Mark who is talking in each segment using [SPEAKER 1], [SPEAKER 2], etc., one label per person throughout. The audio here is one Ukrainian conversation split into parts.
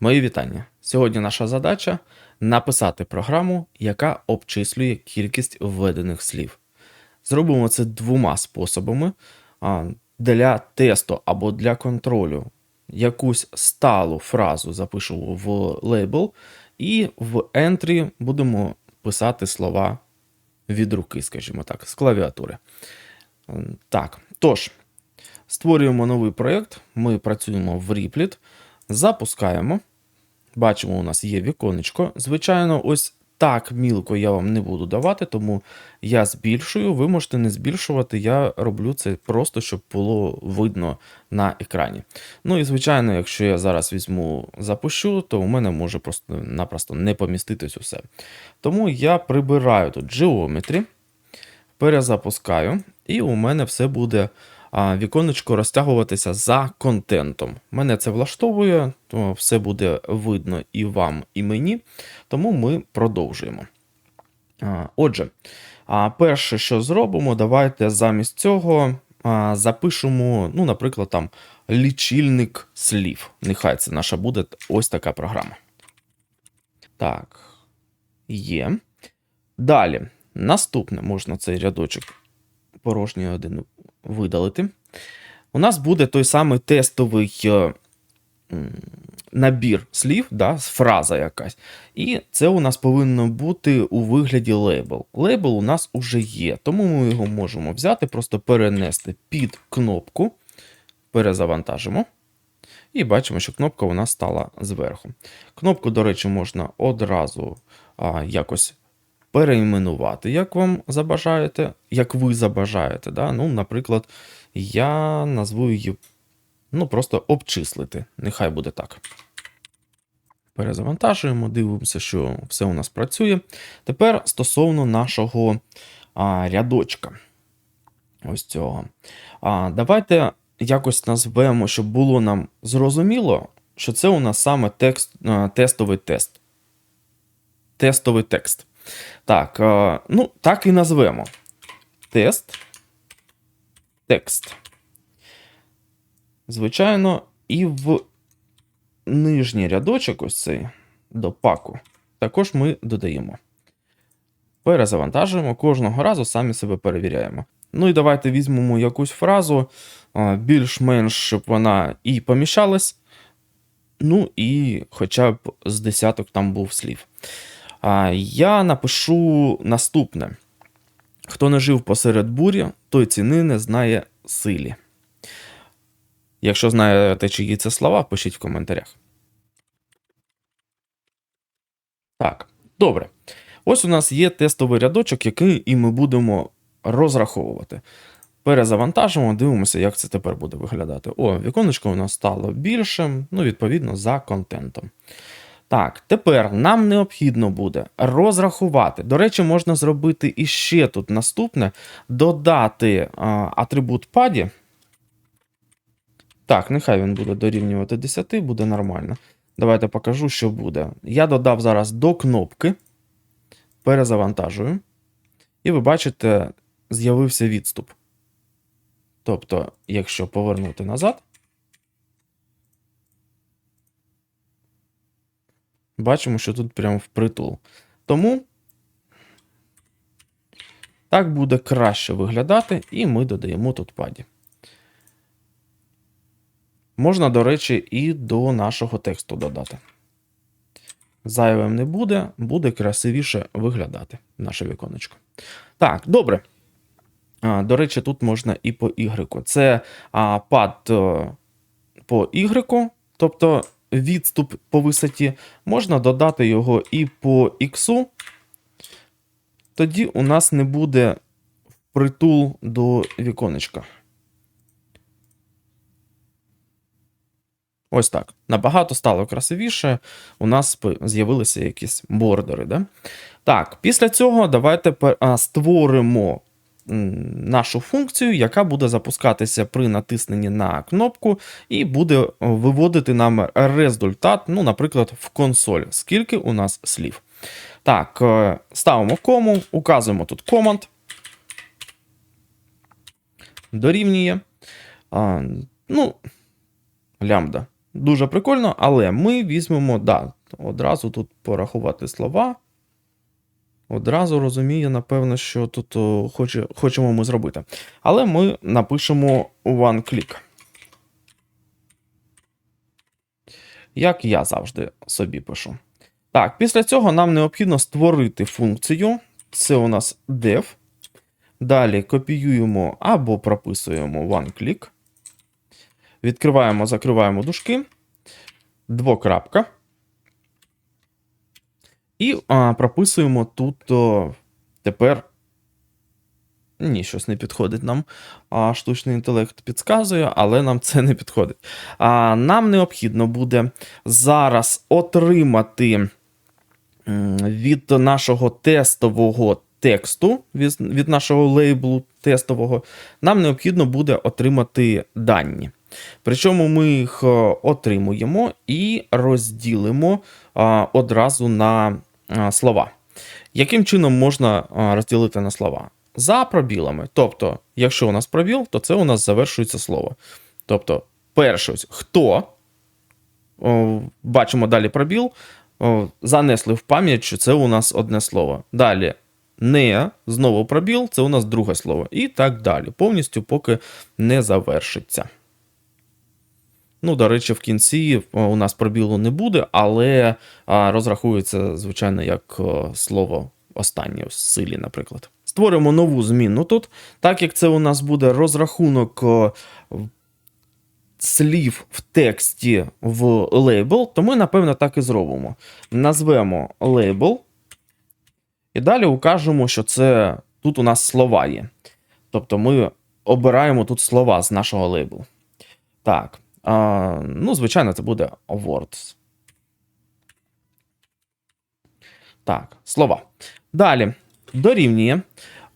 [SPEAKER 1] Мої вітання. Сьогодні наша задача написати програму, яка обчислює кількість введених слів. Зробимо це двома способами. Для тесту або для контролю якусь сталу фразу запишемо в лейбл, і в entry будемо писати слова від руки, скажімо так, з клавіатури. Так, тож, створюємо новий проєкт. Ми працюємо в Replit, запускаємо. Бачимо, у нас є віконечко. Звичайно, ось так мілко я вам не буду давати, тому я збільшую. Ви можете не збільшувати. Я роблю це просто, щоб було видно на екрані. Ну і звичайно, якщо я зараз візьму запущу, то у мене може просто-напросто не поміститись усе. Тому я прибираю тут Geometry, перезапускаю, і у мене все буде віконечко розтягуватися за контентом. Мене це влаштовує, то все буде видно і вам, і мені. Тому ми продовжуємо. Отже, перше, що зробимо, давайте замість цього запишемо, ну, наприклад, там лічильник слів. Нехай це наша буде ось така програма. Так, є. Далі, наступне можна цей рядочок порожній один видалити. У нас буде той самий тестовий е, набір слів, да, фраза якась. І це у нас повинно бути у вигляді лейбл. Лейбл у нас уже є, тому ми його можемо взяти, просто перенести під кнопку, перезавантажимо. І бачимо, що кнопка у нас стала зверху. Кнопку, до речі, можна одразу а, якось переіменувати, як вам забажаєте, як ви забажаєте. Да? Ну, Наприклад, я назву її ну, просто обчислити. Нехай буде так. Перезавантажуємо, дивимося, що все у нас працює. Тепер стосовно нашого а, рядочка. Ось цього. А, Давайте якось назвемо, щоб було нам зрозуміло, що це у нас саме текст, а, тестовий тест. Тестовий текст. Так, е, ну, так і назвемо. Тест. Текст. Звичайно, і в нижній рядочок, ось цей до паку, також ми додаємо. Перезавантажуємо, кожного разу самі себе перевіряємо. Ну і давайте візьмемо якусь фразу, е, більш-менш, щоб вона і поміщалась. Ну, і хоча б з десяток там був слів. Я напишу наступне: хто не жив посеред бурі, той ціни не знає силі. Якщо знаєте, чиї це слова, пишіть в коментарях. Так, добре. Ось у нас є тестовий рядочок, який і ми будемо розраховувати. Перезавантажимо, дивимося, як це тепер буде виглядати. О, віконечко у нас стало більшим, ну, відповідно, за контентом. Так, тепер нам необхідно буде розрахувати. До речі, можна зробити іще тут наступне: додати а, атрибут паді. Так, нехай він буде дорівнювати 10, буде нормально. Давайте покажу, що буде. Я додав зараз до кнопки, перезавантажую. І ви бачите, з'явився відступ. Тобто, якщо повернути назад, бачимо, що тут прямо впритул. Тому так буде краще виглядати, і ми додаємо тут паді. Можна, до речі, і до нашого тексту додати. Зайвим не буде, буде красивіше виглядати наше віконечко. Так, добре. А, До речі, тут можна і по Y. Це а, пад е, по Y, тобто відступ по висоті, можна додати його і по X. Тоді у нас не буде притул до віконечка. Ось так. Набагато стало красивіше. У нас з'явилися якісь бордери. Да? Так, після цього давайте створимо нашу функцію, яка буде запускатися при натисненні на кнопку, і буде виводити нам результат, ну, наприклад, в консоль, скільки у нас слів. Так, е, ставимо кому, указуємо тут команд. Дорівнює. А, Ну, лямбда. дуже прикольно, але ми візьмемо, да, одразу тут порахувати слова. Одразу розумію, напевно, що тут хоче, хочемо ми зробити. Але ми напишемо one click. Як я завжди собі пишу. Так, після цього нам необхідно створити функцію. Це у нас def. Далі копіюємо або прописуємо one-click. Відкриваємо, закриваємо дужки. Двокрапка. І а, прописуємо тут о, тепер. Ні, щось не підходить нам. А, Штучний інтелект підказує, але нам це не підходить. А, Нам необхідно буде зараз отримати від нашого тестового тексту, від, від нашого лейблу тестового, нам необхідно буде отримати дані. Причому ми їх отримуємо і розділимо а, одразу на слова. Яким чином можна розділити на слова? За пробілами. Тобто, якщо у нас пробіл, то це у нас завершується слово. Тобто, перше, хто, бачимо далі пробіл, занесли в пам'ять, що це у нас одне слово. Далі не, знову пробіл, це у нас друге слово. І так далі. Повністю поки не завершиться. Ну, до речі, в кінці у нас пробілу не буде, але розрахується, звичайно, як слово останнє в силі, наприклад. Створимо нову змінну тут. Так як це у нас буде розрахунок слів в тексті в лейбл, то ми, напевно, так і зробимо. Назвемо лейбл. І далі укажемо, що це тут у нас слова є. Тобто ми обираємо тут слова з нашого лейблу. Так. А, ну, звичайно, це буде words. Так, слова. Далі. Дорівнює.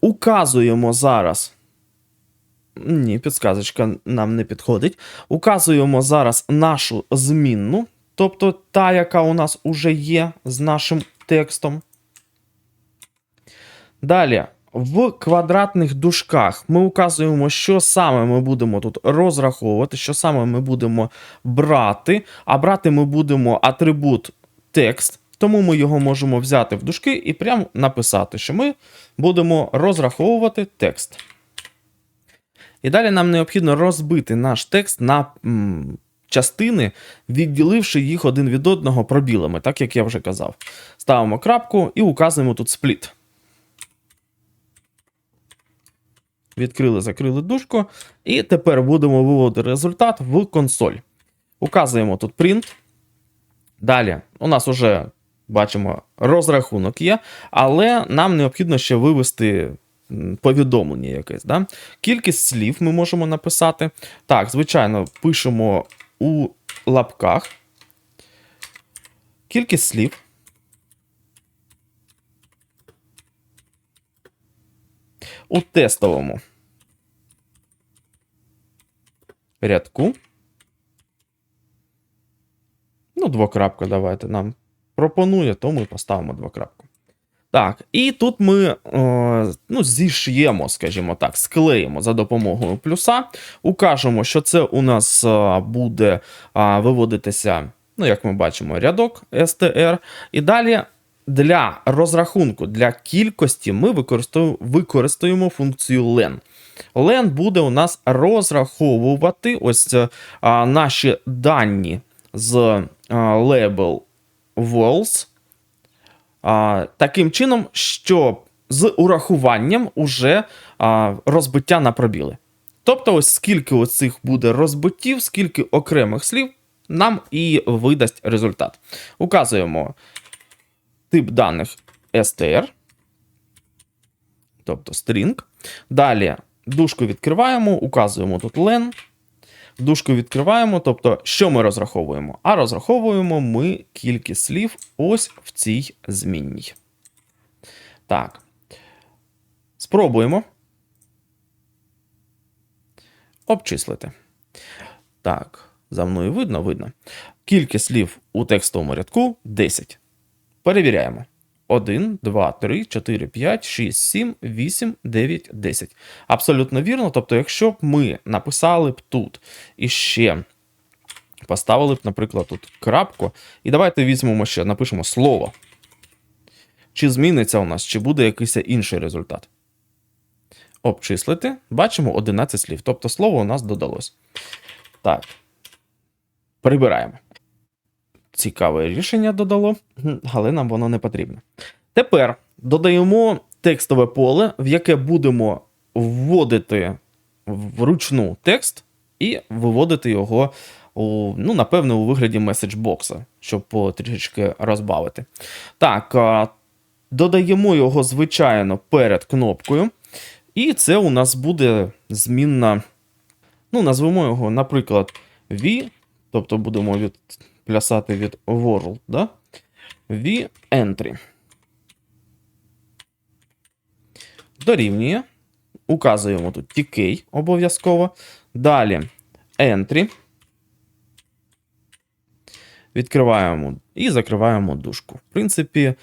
[SPEAKER 1] Указуємо зараз. Ні, підсказочка нам не підходить. Указуємо зараз нашу змінну, тобто та, яка у нас уже є з нашим текстом. Далі, в квадратних дужках ми указуємо, що саме ми будемо тут розраховувати, що саме ми будемо брати. А брати ми будемо атрибут текст, тому ми його можемо взяти в дужки і прямо написати, що ми будемо розраховувати текст. І далі нам необхідно розбити наш текст на частини, відділивши їх один від одного пробілами, так як я вже казав. Ставимо крапку і указуємо тут спліт. Відкрили, закрили дужку. І тепер будемо виводити результат в консоль. Указуємо тут print. Далі у нас вже бачимо розрахунок є, але нам необхідно ще вивести повідомлення якесь. Да? Кількість слів ми можемо написати. Так, звичайно, пишемо у лапках. Кількість слів. У тестовому рядку. Ну, двокрапка давайте нам пропонує, то ми поставимо двокрапку. Так, і тут ми е, ну, зіш'ємо, скажімо так, склеїмо за допомогою плюса, укажемо, що це у нас е, буде виводитися, ну, як ми бачимо, рядок str. І далі для розрахунку, для кількості ми використовуємо, використовуємо функцію len. Len буде у нас розраховувати ось е, а, наші дані з а, label walls а, таким чином, що з урахуванням уже а, розбиття на пробіли. Тобто, ось скільки оцих буде розбиттів, скільки окремих слів, нам і видасть результат. Указуємо тип даних str, тобто string. Далі дужку відкриваємо, указуємо тут len. Дужку відкриваємо, тобто, що ми розраховуємо? А розраховуємо ми кількість слів ось в цій змінній. Так. Спробуємо. Обчислити. Так, за мною видно, видно. Кількість слів у текстовому рядку 10. Перевіряємо. 1, 2, 3, 4, 5, 6, 7, 8, 9, 10. Абсолютно вірно. Тобто, якщо б ми написали б тут іще Поставили б, наприклад, тут крапку. І давайте візьмемо ще, напишемо слово. Чи зміниться у нас, чи буде якийсь інший результат. Обчислити. Бачимо 11 слів. Тобто слово у нас додалось. Так. Прибираємо. Цікаве рішення додало, але нам воно не потрібно. Тепер додаємо текстове поле, в яке будемо вводити вручну текст і виводити його, у, ну, напевно, у вигляді меседжбокса, щоб трішечки розбавити. Так, додаємо його, звичайно, перед кнопкою. І це у нас буде змінна. Ну, назвемо його, наприклад, V, тобто будемо від, плясати від World, да? V Entry. Дорівнює. Указуємо тут TK обов'язково. Далі Entry. Відкриваємо і закриваємо дужку. В принципі,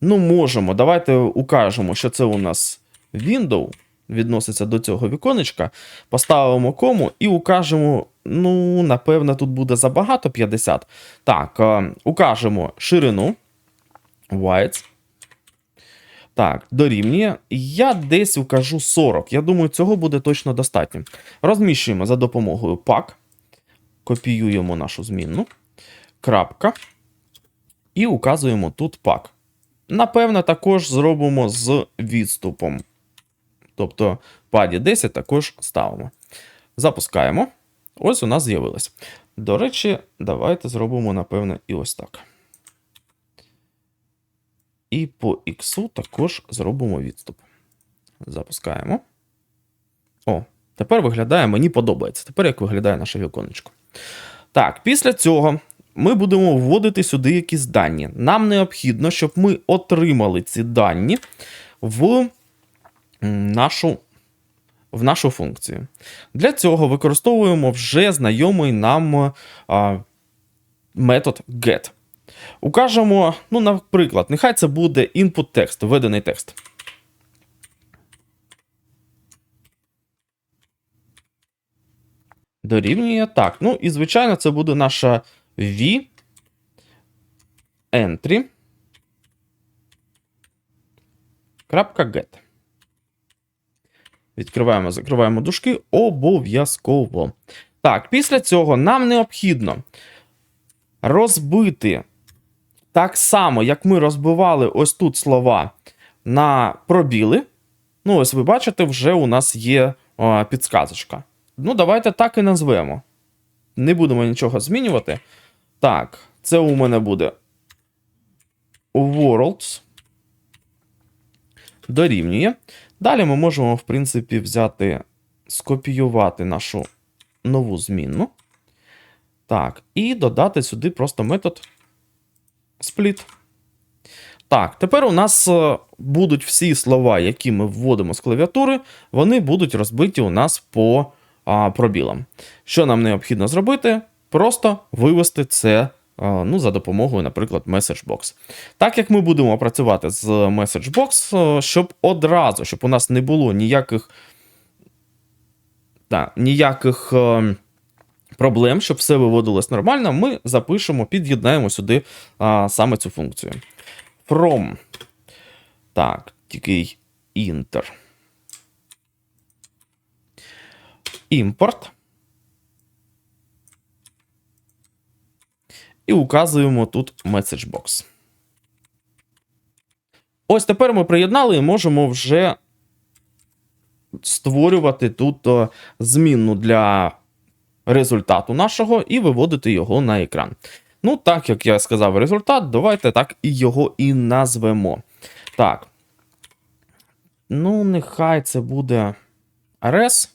[SPEAKER 1] ну, можемо. Давайте укажемо, що це у нас Window. Відноситься до цього віконечка, поставимо кому і укажемо, ну, напевно, тут буде забагато 50. Так, е, укажемо ширину. Whites. Так, дорівнює. Я десь укажу 40. Я думаю, цього буде точно достатньо. Розміщуємо за допомогою pack. Копіюємо нашу змінну. Крапка. І указуємо тут pack. Напевно, також зробимо з відступом. Тобто паді 10 також ставимо. Запускаємо. Ось у нас з'явилось. До речі, давайте зробимо, напевно, і ось так. І по X також зробимо відступ. Запускаємо. О, тепер виглядає, мені подобається. Тепер як виглядає наше віконечко. Так, після цього ми будемо вводити сюди якісь дані. Нам необхідно, щоб ми отримали ці дані в нашу в нашу функцію. Для цього використовуємо вже знайомий нам а, метод get. Укажемо, ну, наприклад, нехай це буде input текст, введений текст. Дорівнює так. Ну, і, звичайно, це буде наша V entry. .get. Відкриваємо, закриваємо дужки обов'язково. Так, після цього нам необхідно розбити так само, як ми розбивали ось тут слова на пробіли. Ну, ось ви бачите, вже у нас є о, підсказочка. Ну, давайте так і назвемо. Не будемо нічого змінювати. Так, це у мене буде worlds. Дорівнює. Далі ми можемо, в принципі, взяти, скопіювати нашу нову змінну. Так, і додати сюди просто метод split. Так, тепер у нас е, будуть всі слова, які ми вводимо з клавіатури, вони будуть розбиті у нас по а, пробілам. Що нам необхідно зробити? Просто вивести це ну, за допомогою, наприклад, MessageBox. Так як ми будемо працювати з MessageBox, е, щоб одразу, щоб у нас не було ніяких. Так, ніяких. Е, проблем, щоб все виводилось нормально, ми запишемо, під'єднаємо сюди а, саме цю функцію. From. Так, тільки Enter. Import. І указуємо тут MessageBox. Ось тепер ми приєднали і можемо вже створювати тут змінну для результату нашого і виводити його на екран. Ну, так як я сказав результат, давайте так і його і назвемо. Так. Ну, нехай це буде res.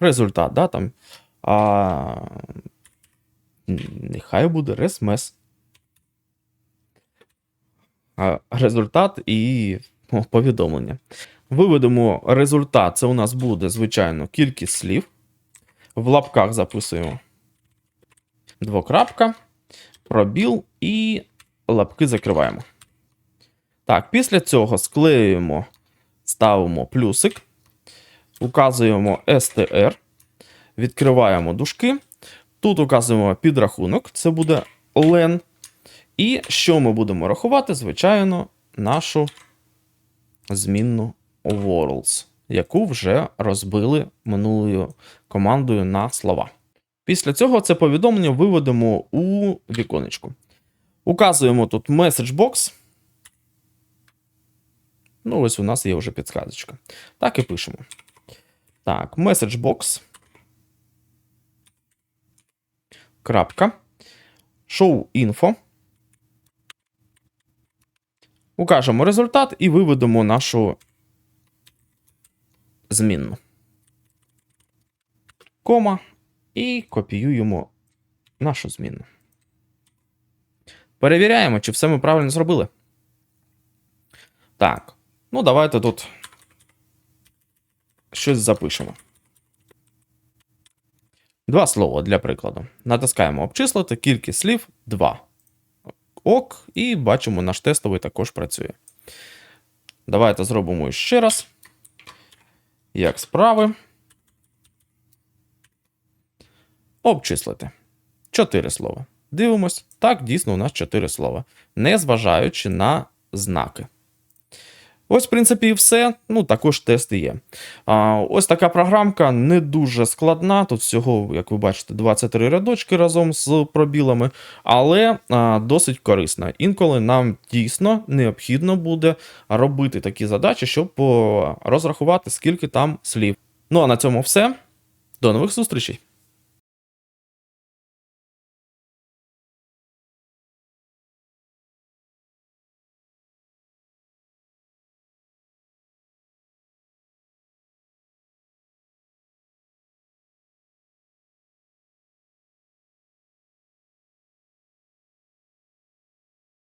[SPEAKER 1] Результат, да, там. А, Нехай буде. А, Результат і повідомлення. Виведемо результат. Це у нас буде, звичайно, кількість слів. В лапках записуємо двокрапка, пробіл і лапки закриваємо. Так, після цього склеюємо, ставимо плюсик, указуємо str, відкриваємо дужки. Тут указуємо підрахунок, це буде len. І що ми будемо рахувати? Звичайно, нашу змінну worlds, яку вже розбили минулою командою на слова. Після цього це повідомлення виведемо у віконечку. Указуємо тут message. Ну, ось у нас є вже підсказочка. Так і пишемо. Так, message box. Крапка. Show info. Укажемо результат і виведемо нашу змінну. Кома. І копіюємо нашу змінну. Перевіряємо, чи все ми правильно зробили. Так. Ну, давайте тут щось запишемо. Два слова для прикладу. Натискаємо обчислити, кількість слів 2. Ок, і бачимо, наш тестовий також працює. Давайте зробимо ще раз. Як справи. Обчислити. 4 слова. Дивимось. Так, дійсно, у нас 4 слова. Не зважаючи на знаки. Ось, в принципі, і все. Ну, також тести є. А, ось така програмка не дуже складна. Тут всього, як ви бачите, 23 рядочки разом з пробілами, але а, досить корисна. Інколи нам дійсно необхідно буде робити такі задачі, щоб розрахувати, скільки там слів. Ну а на цьому все. До нових зустрічей!